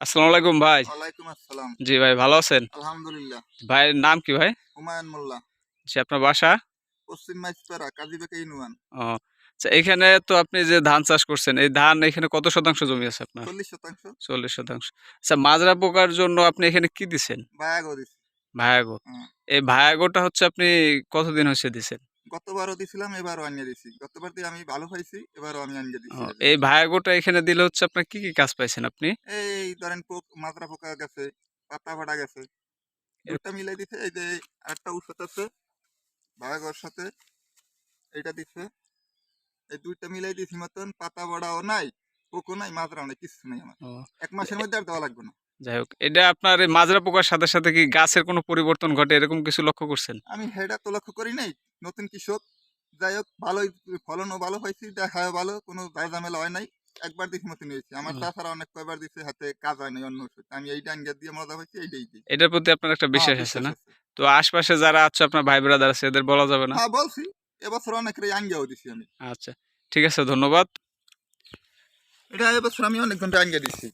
আসসালামু আলাইকুম ভাই। ওয়ালাইকুম আসসালাম। জি ভাই ভালো আছেন? আলহামদুলিল্লাহ। ভাইয়ের নাম কি ভাই? হুমায়ুন মোল্লা। জি আপনার বাসা? পশ্চিম মাইসপাড়া কাজীবেকে ইউনিয়ন। ও আচ্ছা এখানে তো আপনি যে ধান চাষ করছেন এই ধান এখানে কত শতাংশ জমি আছে আপনার? চল্লিশ শতাংশ। চল্লিশ শতাংশ। আচ্ছা মাজরা পোকার জন্য আপনি এখানে কি দিছেন? দিছি। ভায়াগো। এই ভায়াগোটা হচ্ছে আপনি কতদিন হয়েছে দিছেন? গতবারও দিছিলাম এবারও আনিয়ে দিছি। গতবার দিয়ে আমি ভালো পাইছি এবারও আমি আনিয়ে দিছি এই ভায়াগোটা এখানে দিলে হচ্ছে আপনার কি কি কাজ পাইছেন আপনি? এই ধরেন পোক মাজরা পোকা গেছে পাতা ফাটা গেছে। দুটা মিলাই দিছে এই যে আরেকটা ঔষধ আছে বায়াগোর সাথে এইটা দিছে। এই দুইটা মিলাই দিছি মতন পাতা বড়াও নাই পোকও নাই মাজরাও নাই কিছু নাই আমার। এক মাসের মধ্যে আর দেওয়া লাগবে না। যাই হোক এটা আপনার মাজরা পোকার সাথে সাথে কি গাছের কোনো পরিবর্তন ঘটে এরকম কিছু লক্ষ্য করছেন? আমি হেডা তো লক্ষ্য করি নাই নতুন কৃষক। যাই হোক ভালোই ফলনও ভালো হয়েছে দেখাও ভালো কোনো ঝামেলা হয় নাই। একবার দেখি মতন হয়েছে আমার তাছাড়া অনেক কয়বার দিচ্ছে হাতে কাজ হয় নাই অন্য ওষুধ। আমি এই ডাঙ্গা দিয়ে মজা হয়েছে এইটাই দিই। এটার প্রতি আপনার একটা বিশ্বাস হ্যাঁ, আছে না? তো আশপাশে যারা আছে আপনার ভাই ব্রাদার আছে এদের বলা যাবে না? হ্যাঁ বলছি। এবছর অনেকের আঙ্গিয়াও দিছি আমি। আচ্ছা ঠিক আছে ধন্যবাদ। এটা এবছর আমি অনেক ঘণ্টা আঙ্গিয়া দিছি।